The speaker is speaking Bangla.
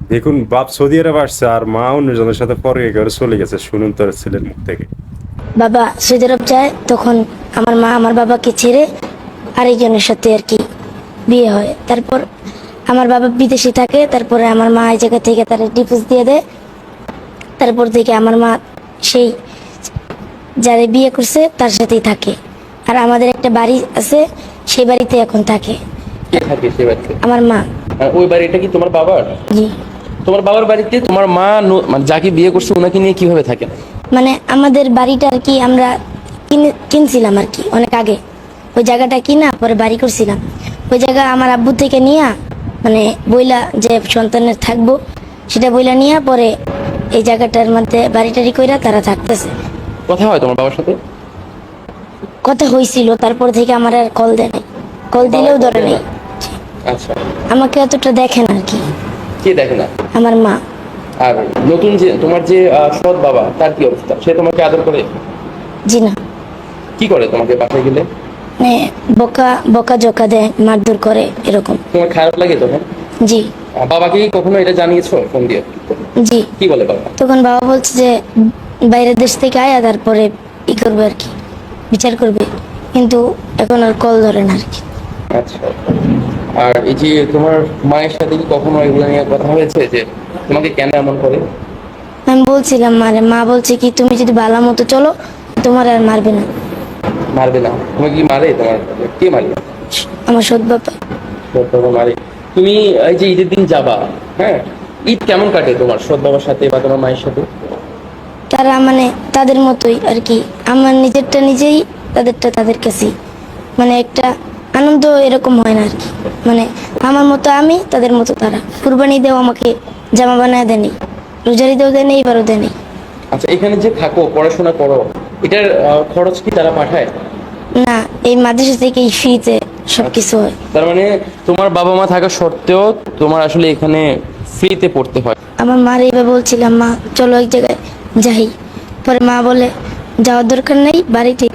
দেখুন বাপ সৌদি আরব আসছে আর মা অন্যজনের সাথে পরে ঘরে চলে গেছে শুনুন তোর ছেলের মুখ থেকে। বাবা সৌদি আরব যায় তখন আমার মা আমার বাবাকে ছেড়ে আরেকজনের সাথে আর কি বিয়ে হয়। তারপর আমার বাবা বিদেশে থাকে তারপরে আমার মা এই জায়গা থেকে তার ডিভোর্স দিয়ে দেয়। তারপর থেকে আমার মা সেই যারে বিয়ে করছে তার সাথেই থাকে। আর আমাদের একটা বাড়ি আছে সেই বাড়িতে এখন থাকে। কে থাকে সে বাড়িতে? আমার মা। ওই বাড়িটা কি তোমার বাবার? জি। তোমার বাবার বাড়িতে তোমার মা মানে যাকে বিয়ে করছে ওনাকে নিয়ে কীভাবে থাকে? মানে আমাদের বাড়িটা আর কি আমরা কিনছিলাম আর কি অনেক আগে। ওই জায়গাটা কিনা পরে বাড়ি করছিলাম। ওই জায়গা আমার আব্বু থেকে নিয়া মানে বইলা যে সন্তানের থাকব সেটা বইলা নিয়া পরে এই জায়গাটার মধ্যে বাড়িটারি কইরা তারা থাকতেছে। কথা হয় তোমার বাবার সাথে? কথা হয়েছিল তারপর থেকে আমার আর কল দেয় নাই। কল দিলেও ধরে নেই। আচ্ছা। আমাকে অতটা দেখেন আর কি। কে দেখে না? আমার মা। আর নতুন যে তোমার যে সৎ বাবা তার কি অবস্থা? সে তোমাকে আদর করে? জি না। কি করে তোমাকে বাসায় গেলে? মানে বোকা বকা জকা দেয় মারধর করে এরকম। তোমার খারাপ লাগে তখন? জি। বাবাকে কি কখনো এটা জানিয়েছো ফোন দিয়ে? জি। কি বলে বাবা? তখন বাবা বলছে যে বাইরের দেশ থেকে আয়া তারপরে ই করবে আর কি বিচার করবে। কিন্তু এখন আর কল ধরে না আর কি। আচ্ছা। আর এই যে তোমার মায়ের সাথে কি কখনো এগুলো নিয়ে কথা হয়েছে যে তোমাকে কেন এমন করে? আমি বলছিলাম মারে মা বলছে কি তুমি যদি ভালো মতো চলো তোমার আর মারবে না। মারবে না? তোমাকে কি মারে? তোমার কে মারে? আমার সৎ বাবা। সৎ বাবা মারে। তুমি এই যে ঈদের দিন যাবা হ্যাঁ? ঈদ কেমন কাটে তোমার সৎ বাবার সাথে বা তোমার মায়ের সাথে? তারা মানে তাদের মতোই আর কি। আমার নিজেরটা নিজেই তাদেরটা তাদের কাছেই। মানে একটা আনন্দ এরকম হয় না আর কি। মানে আমার মতো আমি তাদের মতো তারা। কুরবানি দেও আমাকে জামা বানায় দেয়নি। রোজারি দেও দেয়নি এবারও দেয়নি। আচ্ছা এখানে যে থাকো পড়াশোনা করো এটার খরচ কি তারা পাঠায়? না এই মাদ্রাসা থেকেই ফ্রিতে সবকিছু হয়। তার মানে তোমার বাবা মা থাকা সত্ত্বেও তোমার আসলে এখানে ফ্রিতে পড়তে হয়। আমার মার এইভাবে বলছিলাম মা চলো এক জায়গায় যাই। পরে মা বলে যাওয়ার দরকার নেই বাড়িতে